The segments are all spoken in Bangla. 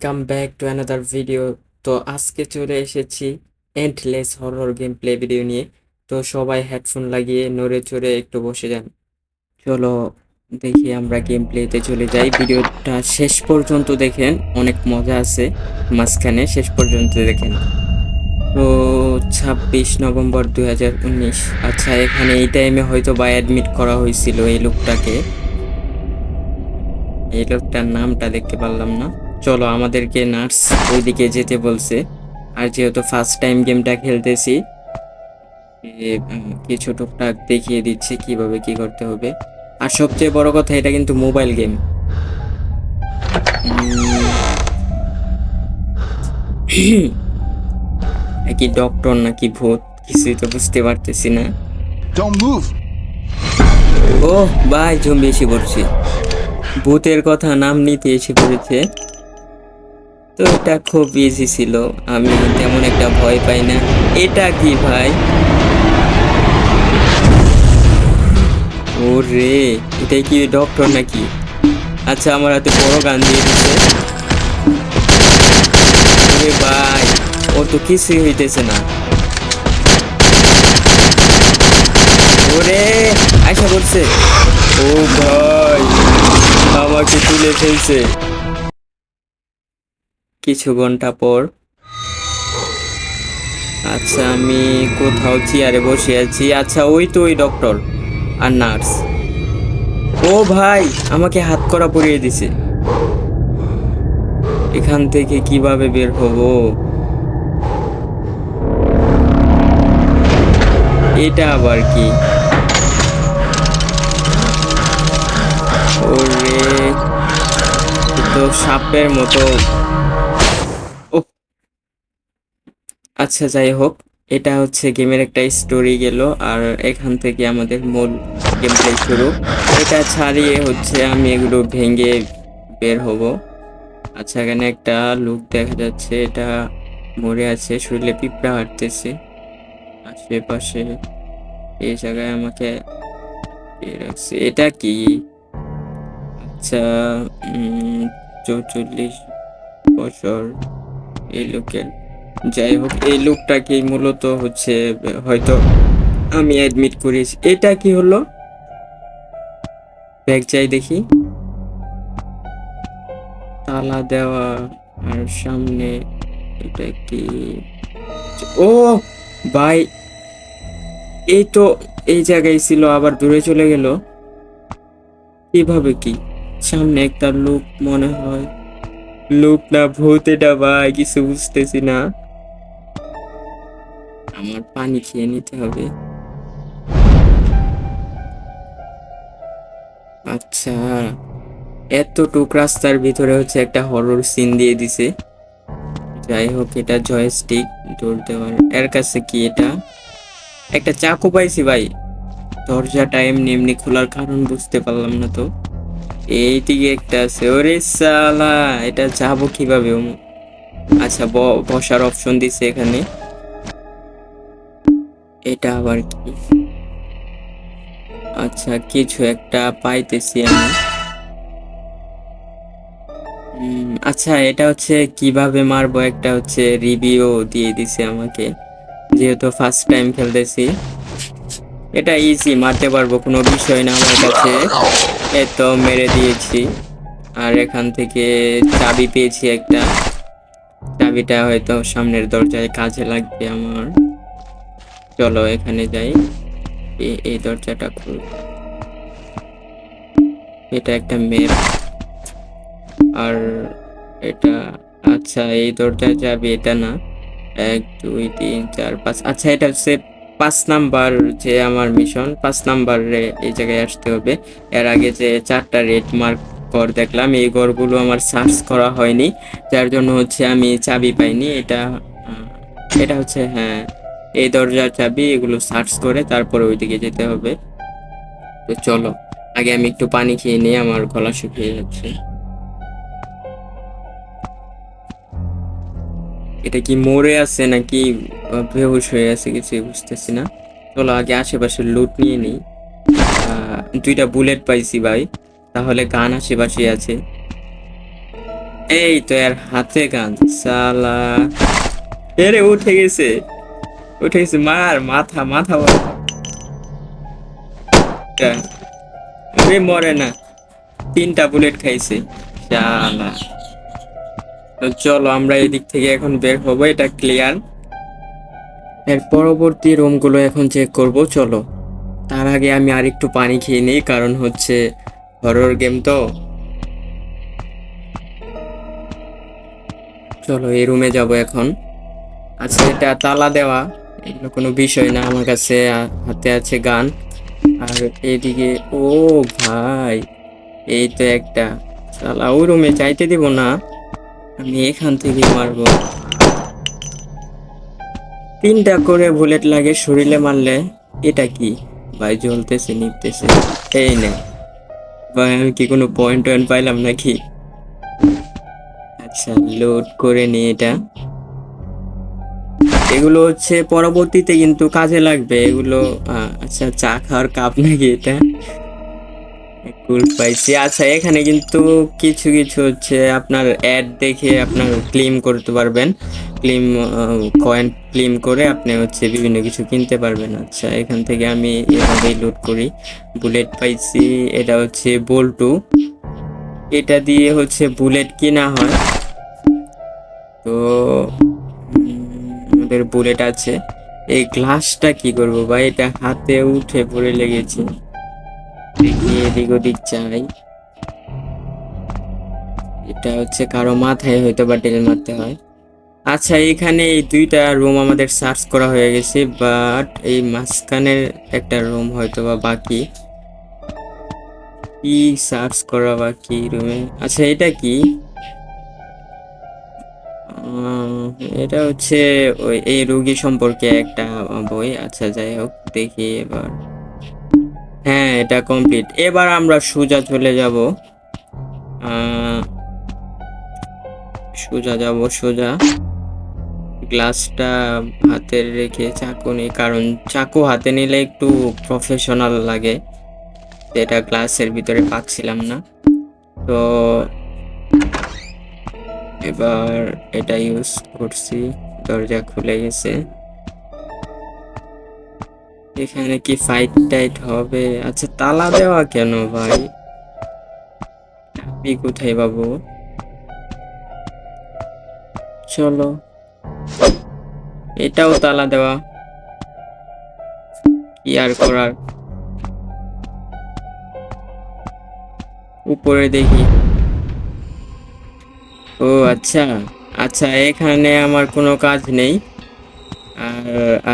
Welcome back to another video তো আজকে চলে এসেছি endless horror game play video নিয়ে। তো সবাই হেডফোন লাগিয়ে নড়ে চড়ে একটু বসে যান। চলো দেখি আমরা গেম প্লেতে চলে যাই। ভিডিওটা শেষ পর্যন্ত দেখেন, অনেক মজা আছে। মাঝখানে শেষ পর্যন্ত দেখেন। তো ছাব্বিশ নভেম্বর দু হাজার উনিশ। আচ্ছা এখানে এই টাইমে হয়তো বা অ্যাডমিট করা হয়েছিল এই লোকটাকে। এই লোকটার নামটা দেখতে পারলাম না। চলো আমাদেরকে নার্স ওইদিকে যেতে বলছে। আর যেহেতু ফার্স্ট টাইম গেমটা খেলতেছি কিছু টুকটাক দেখিয়ে দিচ্ছে কীভাবে কি করতে হবে। আর সবচেয়ে বড় কথা এটা কিন্তু মোবাইল গেম কি ডক্টর নাকি ভূত কিছুই তো বুঝতে পারতেছি না। ও ভাই জম্বি এসে পড়ছে। ভূতের কথা নাম নিতে এসে পড়েছে। তো এটা খুব ইজি ছিল। আমি তেমন একটা ভয় পাই না। এটা কি ভাই? ওরে, এটাই কি ডক্টর নাকি? আচ্ছা আমার হাতে বড় গান দিয়ে দিচ্ছে। ভাই, ও তো কিছুই হইতেছে না। ওরে আশা করছে। ও ভাই, আমাকে তুলে ফেলছে। কিছু ঘণ্টা পর। আচ্ছা আমি কোথাও চেয়ারে বসে আছি। আচ্ছা ওই তো ওই ডক্টর আর নার্স। ও ভাই, আমাকে হাত করা পরিয়ে দিছে। এখান থেকে কীভাবে বের হব? এটা আবার কি? ওরে তো সাপের মতো। আচ্ছা যাই হোক, এটা হচ্ছে গেমের একটা স্টোরি গেল, আর এখান থেকে আমাদের মূল গেম প্লে শুরু। এটা ছাড়িয়ে হচ্ছে আমি এগুলো ভেঙে বের হব। আচ্ছা এখানে একটা লোক দেখা যাচ্ছে, এটা মরে আছে, শরীরে পিঁপড়া হাঁটতেছে। আশেপাশে এই জায়গায় আমাকে রাখছে। এটা কি? আচ্ছা চৌচল্লিশ বছর এই লোকের যাই হোক, এই লোকটাকে মূলত হচ্ছে, হয়তো আমি অ্যাডমিট করেছি। এটা কি হলো? ব্যাগ চাই দেখি। তালা দেওয়া আর সামনে এটা কি? ও, ভাই, এই তো এই জায়গায় ছিল, আবার দূরে চলে গেল। কীভাবে কি? সামনে একটা লোক মনে হয়। লোক না ভূত এটা ভাই, কিছু বুঝতেছি না। আমার পানি খেয়ে নিতে হবে। আচ্ছা এতটুক রাস্তার ভিতরে হচ্ছে একটা হরর সিন দিয়ে দিছে। যাই হোক, এটা জয়স্টিক দৌড় দেওয়ার। এর কাছে কি এটা? একটা চাকু পাইছি ভাই। দরজাটা এমনি এমনি খোলার কারণ বুঝতে পারলাম না তো। এইদিকে একটা আছে, ওরে সালা, এটা যাব কীভাবে? আচ্ছা বসার অপশন দিছে এখানে। এটা আবার কি? আচ্ছা কিছু একটা পাইতেছি আমি। আচ্ছা এটা হচ্ছে কীভাবে মারবো? একটা হচ্ছে রিভিউ দিয়ে দিছে আমাকে। যেহেতু ফার্স্ট টাইম খেলতেছি। এটা ইজি মারতে পারব, কোনো বিষয় না আমার কাছে। এই তো মেরে দিয়েছি। আর এখান থেকে চাবি পেয়েছি একটা। চাবিটা হয়তো সামনের দরজায় কাজে লাগবে আমার। চলো এখানে যাই। এই দরজাটা খুল। এটা একটা ম্যাপ আর এটা আচ্ছা এই দরজায় যাবে এটা না। এক, দুই, তিন, চার, পাঁচ। আচ্ছা এটা হচ্ছে পাঁচ নাম্বার যে আমার মিশন পাঁচ নাম্বারে এই জায়গায় আসতে হবে। এর আগে যে চারটা রেড মার্ক ঘর দেখলাম, এই ঘরগুলো আমার সার্চ করা হয়নি। যার জন্য হচ্ছে আমি চাবি পাইনি। এটা এটা হচ্ছে হ্যাঁ এই দরজার চাবি এগুলো সার্চ করে তারপরে ওইদিকে যেতে হবে। তো চলো, আগে আমি একটু পানি খেয়ে নিই আমার গলা শুকিয়ে যাচ্ছে। এটা কি মরে আছে নাকি বেহুশ হয়ে আছে কিছু বুঝতেছি না। চলো আগে আশেপাশে লুট নিয়ে নিই। দুইটা বুলেট পাইছি ভাই, তাহলে গান আশেপাশে আছে। এই তো এর হাতে গান, সালা। এরে, উঠে গেছে। উঠে গেছে মার, মাথা মাথা মরে না। তিনটা বুলেট খাইছে। শালা। চলো, আমরা এদিক থেকে এখন বের হব, এটা ক্লিয়ার এর পরবর্তী রুমগুলো এখন চেক করব, চলো। তার আগে আমি আরেকটু পানি খেয়ে নিই, কারণ হচ্ছে হরর গেম তো। চলো, এই রুমে যাব এখন। আচ্ছা এটা তালা দেওয়া। এগুলো কোনো বিষয় না। আমার কাছে হাতে আছে গান। আর এদিকে, ও ভাই, এই তো একটা। শালা, ওই রুমে যাইতে দিব না। আমি এখান থেকে মারবো। তিনটা করে বুলেট লাগে শরীরে মারলে। এটা কি? ভাই, জ্বলতেছে নিপতেছে এই নে। ভাই, আমি কি কোনো পয়েন্ট টয়েন্ট পাইলাম নাকি? আচ্ছা লোড করে নি এটা। এগুলো হচ্ছে পরবর্তীতে কিন্তু কাজে লাগবে। এগুলো আচ্ছা চা খাওয়ার কাপ নাকি এটা? কুল পাইছি। আচ্ছা এখানে কিন্তু কিছু কিছু হচ্ছে আপনার অ্যাড দেখে আপনার ক্লেম করতে পারবেন। ক্লেম কয়েন ক্লেম করে আপনি হচ্ছে বিভিন্ন কিছু কিনতে পারবেন। আচ্ছা এখান থেকে আমি এভাবেই লোড করি। বুলেট পাইছি, এটা হচ্ছে বল্টু এটা দিয়ে হচ্ছে বুলেট কিনা হয়। তো আমাদের বুলেট আছে। এই গ্লাসটা কি করব ভাই? এটা হাতে উঠে পড়ে লেগেছে। এদিক ওদিক চাই এটা হচ্ছে কারও মাথায় হয়তো বা ডেল মারতে হয়। আচ্ছা এখানে এই দুইটা রুম আমাদের সার্চ করা হয়ে গেছে বাট এই মাঝখানের একটা রুম হয়তো বা বাকি। কি সার্চ করা বাকি রুমে আচ্ছা এটা কি? এটা হচ্ছে ওই এই রোগী সম্পর্কে একটা বই। আচ্ছা যাই হোক, দেখি এবার। হ্যাঁ এটা কমপ্লিট এবার আমরা সোজা চলে যাব। সোজা যাব, সোজা। গ্লাসটা হাতে রেখে চাকু নিই, কারণ চাকু হাতে নিলে একটু প্রফেশনাল লাগে। এটা গ্লাসের ভিতরে পাচ্ছিলাম না। তো এবার এটা ইউজ করছি, দরজা খুলে গেছে। এখানে কি ফাইট টাইট হবে? আচ্ছা তালা দেওয়া কেন ভাই? আপনি কোথায় বাবু চলো। এটাও তালা দেওয়া। কি আর করার? উপরে দেখি। ও আচ্ছা। আচ্ছা এখানে আমার কোনো কাজ নেই।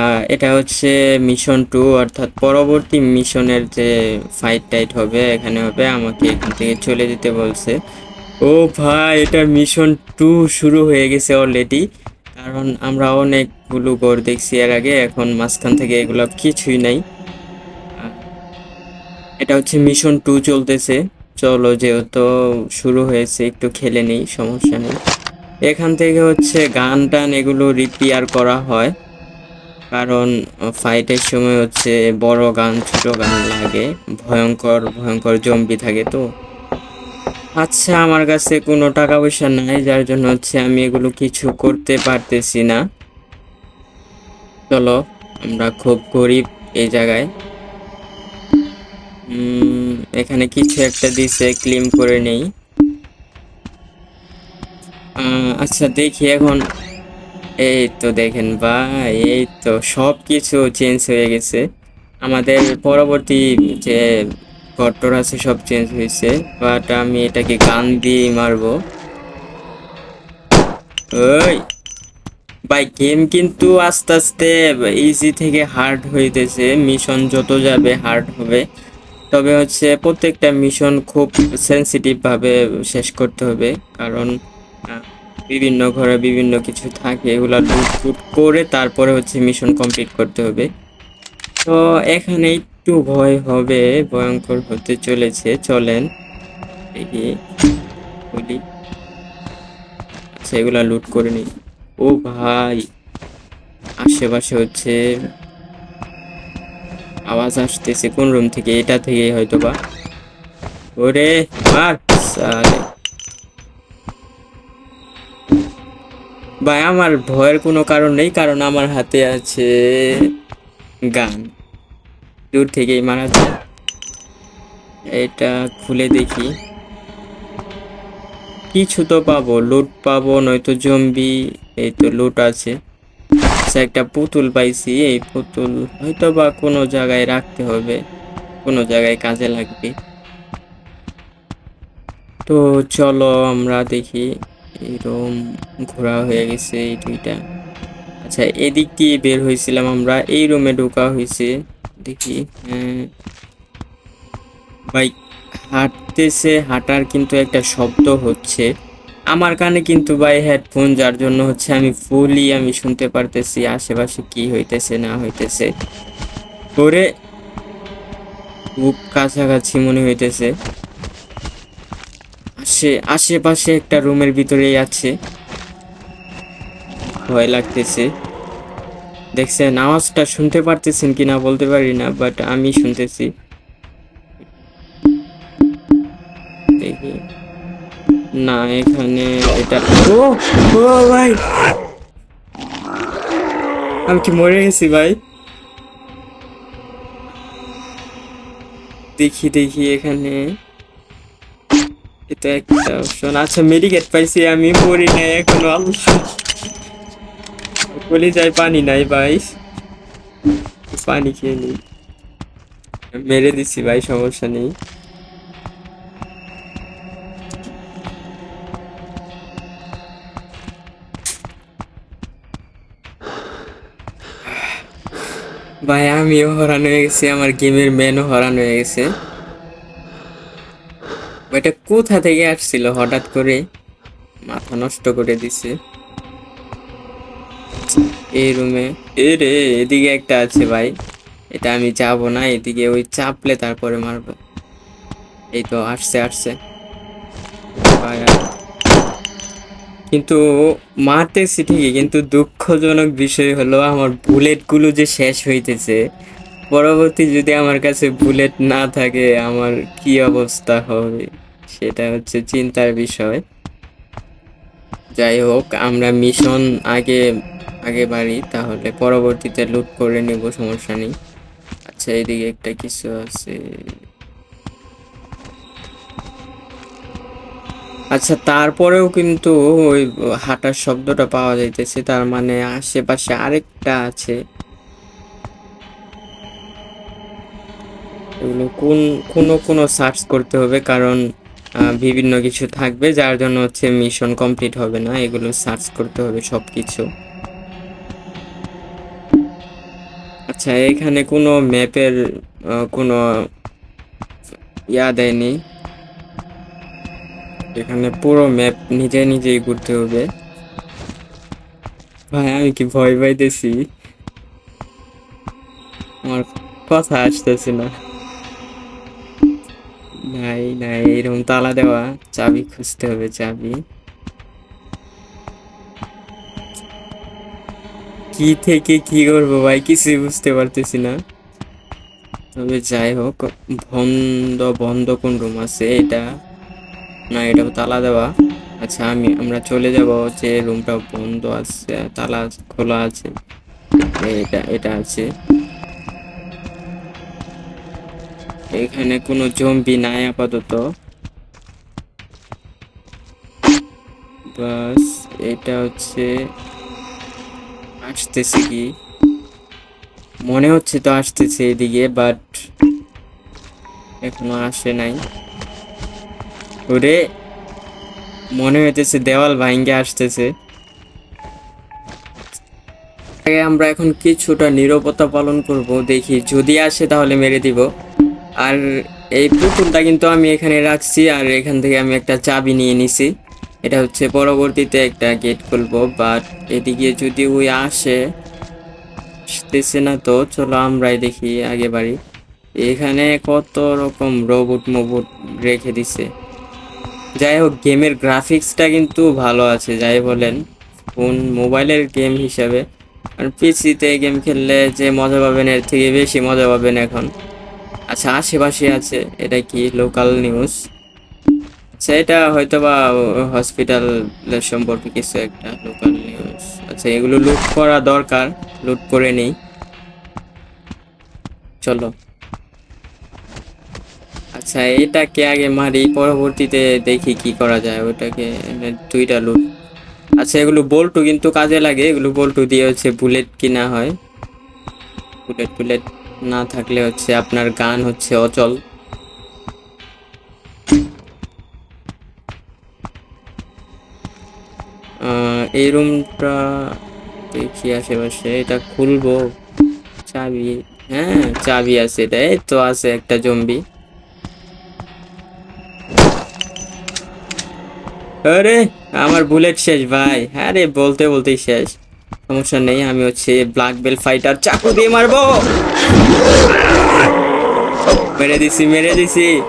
আর এটা হচ্ছে মিশন টু অর্থাৎ পরবর্তী মিশনের যে ফাইট টাইট হবে, এখানে হবে, আমাকে এখান থেকে চলে যেতে বলছে। ও ভাই, এটা মিশন টু শুরু হয়ে গেছে অলরেডি কারণ আমরা অনেকগুলো গড় দেখছি এর আগে, এখন মাঝখান থেকে এগুলো কিছুই নাই। এটা হচ্ছে মিশন টু চলতেছে। চলো যেহেতু শুরু হয়েছে, একটু খেলে নেই, সমস্যা নেই। এখান থেকে হচ্ছে গান টান এগুলো রিপেয়ার করা হয়। কারণ ফাইটের সময় হচ্ছে বড় গান, ছোট গান লাগে। ভয়ঙ্কর ভয়ঙ্কর জম্বি থাকে তো। আচ্ছা আমার কাছে কোনো টাকা পয়সা নাই, যার জন্য হচ্ছে আমি এগুলো কিছু করতে পারতেছি না। চলো, আমরা খুব গরিব এই জায়গায়। এখানে কিছু একটা দিছে ক্লিম করে নেই। আচ্ছা দেখি এখন। এই তো দেখেন ভাই, এই তো সব কিছু চেঞ্জ হয়ে গেছে। আমাদের পরবর্তী যে গট্টর আছে, সব চেঞ্জ হয়েছে। বাট আমি এটাকে গান দিয়ে মারবো। ওই, ভাই গেম কিন্তু আস্তে আস্তে ইজি থেকে হার্ড হইতেছে। মিশন যত যাবে হার্ড হবে। তবে হচ্ছে প্রত্যেকটা মিশন খুব সেন্সিটিভ ভাবে শেষ করতে হবে। কারণ বিভিন্ন ঘরে বিভিন্ন কিছু থাকে, এগুলো লুট করে তারপরে হচ্ছে মিশন কমপ্লিট করতে হবে। তো এখানে একটু ভয় হবে, ভয়ঙ্কর হতে চলেছে। চলেন বলি। আচ্ছা এগুলা লুট করে নিই। ও ভাই, আশেপাশে হচ্ছে আওয়াজ আসতেছে কোন রুম থেকে? এটা থেকে হয়তো বা ওরে সালে। ভাই, আমার ভয়ের কোনো কারণ নেই, কারণ আমার হাতে আছে গান। দূর থেকেই মারা যায়। এটা খুলে দেখি। কিছু তো পাবো, লুট পাবো, নয়তো জম্বি এই তো লুট আছে। একটা পুতুল পাইছি, এই পুতুল হয়তো বা কোনো জায়গায় রাখতে হবে, কোনো জায়গায় কাজে লাগবে। তো চলো আমরা দেখি এরকম ঘোরা হয়ে গেছে এই দুইটা। আচ্ছা এদিক দিয়ে বের হয়েছিলাম আমরা, এই রুমে ঢোকা হয়েছে, দেখি ভাই, হাঁটতেছে, হাঁটার কিন্তু একটা শব্দ হচ্ছে। আমার কানে কিন্তু ভাই হেডফোন যার জন্য হচ্ছে আমি ফুলই আমি শুনতে পারতেছি, আশেপাশে কি হইতেছে, না হইতেছে। করে খুব কাছাকাছি মনে হইতেছে। আসে, আশেপাশে একটা রুমের ভিতরেই আছে। ভয় লাগতেছে। দেখছেন, আওয়াজটা শুনতে পারতেছেন কিনা বলতে পারি না বাট আমি শুনতেছি। না, এখানে এটা ও ও, ভাই। আমি কি মরে গেছি, ভাই? দেখি দেখি এখানে। এটা একটা অপশন আচ্ছা মেডিকেট পাইছি আমি, মরি নাই এখনও বলি যাই পানি নাই, ভাই। পানি খেয়ে নি। মেরে দিছি, ভাই, সমস্যা নেই। ভাই আমিও হরান হয়ে গেছি আমার গেমের ম্যানও হরান হয়ে গেছে। এটা কোথা থেকে আসছিল? হঠাৎ করে মাথা নষ্ট করে দিছে। এই রুমে এ রে এদিকে একটা আছে ভাই। এটা আমি যাব না এদিকে ওই চাপলে তারপরে মারবো। এই তো আসছে আসছে। ভাই, কিন্তু মারতেছি ঠিকই কিন্তু দুঃখজনক বিষয় হলো আমার বুলেটগুলো যে শেষ হইতেছে। পরবর্তী যদি আমার কাছে বুলেট না থাকে, আমার কি অবস্থা হবে? সেটা হচ্ছে চিন্তার বিষয়। যাই হোক, আমরা মিশন আগে আগে বাড়ি, তাহলে পরবর্তীতে লুট করে নেব, সমস্যা নেই। আচ্ছা এদিকে একটা কিছু আছে। আচ্ছা তারপরেও কিন্তু ওই হাঁটার শব্দটা পাওয়া যাইতেছে, তার মানে আশেপাশে আরেকটা আছে। এগুলো কোন, কোনো কোনো সার্চ করতে হবে, কারণ বিভিন্ন কিছু থাকবে, যার জন্য হচ্ছে মিশন কমপ্লিট হবে না, এগুলো সার্চ করতে হবে সব কিছু আচ্ছা এখানে কোনো ম্যাপের কোনো ইয়া দেয়নি? এখানে পুরো ম্যাপ নিজে নিজেই ঘুরতে হবে। ভাই, আমি কি ভয় পাইতেছি? আমার কথা আসতেছে না। নাই নাই এরকম তালা দেওয়া, চাবি খুঁজতে হবে, চাবি। কি থেকে কি করব ভাই, কিছুই বুঝতে পারতেছি না। তবে যাই হোক, বন্ধ বন্ধ কোন রুম আছে? এটা। না, এটা তালা দেওয়া। আচ্ছা আমি, আমরা চলে যাব যে রুমটা বন্ধ আছে, তালা খোলা আছে। এটা এটা আছে। এখানে কোনো জম্বি নাই আপাতত। বাস, এটা হচ্ছে, আসতেছে কি? মনে হচ্ছে তো আসতেছে এদিকে বাট এখনও আসে নাই। ওরে, মনে হইতেছে দেওয়াল ভাঙ্গে আসতেছে। আমরা এখন কিছুটা নীরবতা পালন করব, দেখি যদি আসে তাহলে মেরে দিব। আর এই পুতুলটা কিন্তু আমি এখানে রাখছি, আর এখান থেকে আমি একটা চাবি নিয়ে নিছি। এটা হচ্ছে পরবর্তীতে একটা গেট খুলবো বাট এদিকে যদি ওই আসে, আসতেছে না তো, চলো আমরাই দেখি আগে বাড়ি। এখানে কত রকম রোবট মোবট রেখে দিছে। যাই হোক, গেমের গ্রাফিক্সটা কিন্তু ভালো আছে। যাই বলেন ফোন মোবাইলের গেম হিসাবে। আর পিসিতে গেম খেললে যে মজা পাবেন, এর থেকে বেশি মজা পাবেন এখন। আচ্ছা আশেপাশে আছে, এটা কি লোকাল নিউজ আচ্ছা এটা হয়তো বা হসপিটাল সম্পর্কে কিছু একটা লোকাল নিউজ আচ্ছা এগুলো লুট করা দরকার লুট করে নেই। চলো। আচ্ছা এটাকে আগে মারি, পরবর্তীতে দেখি কি করা যায়, ওটাকে দুইটা লুট আচ্ছা এগুলো বল্টু কিন্তু কাজে লাগে, এগুলো বল্টু দিয়ে হচ্ছে বুলেট কিনা হয়। বুলেট টুলেট না থাকলে হচ্ছে আপনার গান হচ্ছে অচল। এই রুমটা দেখি আশেপাশে, এটা খুলবো। চাবি হ্যাঁ চাবি আছে এটা এই তো আছে একটা জম্বি। আরে, আমার বুলেট শেষ ভাই। আরে, বলতে বলতেই শেষ। সমস্যা নেই, আমি হচ্ছে ব্ল্যাক বেল ফাইটার চাকু দিয়ে মারবো। মেরে দিছি মেরে দিছি।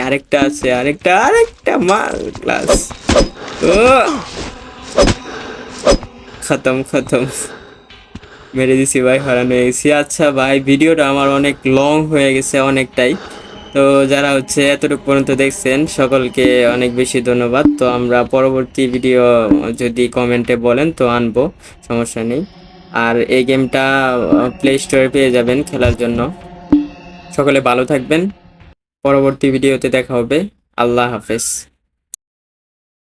আরেকটা আছে, আরেকটা আরেকটা মার ক্লাস ও। খতম খতম। মেরে দিছি ভাই, হারানো হয়ে গেছি। আচ্ছা ভাই, ভিডিওটা আমার অনেক লং হয়ে গেছে অনেকটাই। তো যারা হচ্ছে এতটুকু পর্যন্ত দেখছেন, সকলকে অনেক বেশি ধন্যবাদ। তো আমরা পরবর্তী ভিডিও যদি কমেন্টে বলেন, তো আনব, সমস্যা নেই। আর এই গেমটা প্লে স্টোরে পেয়ে যাবেন খেলার জন্য। সকলে ভালো থাকবেন। পরবর্তী ভিডিওতে দেখা হবে। আল্লাহ হাফেজ।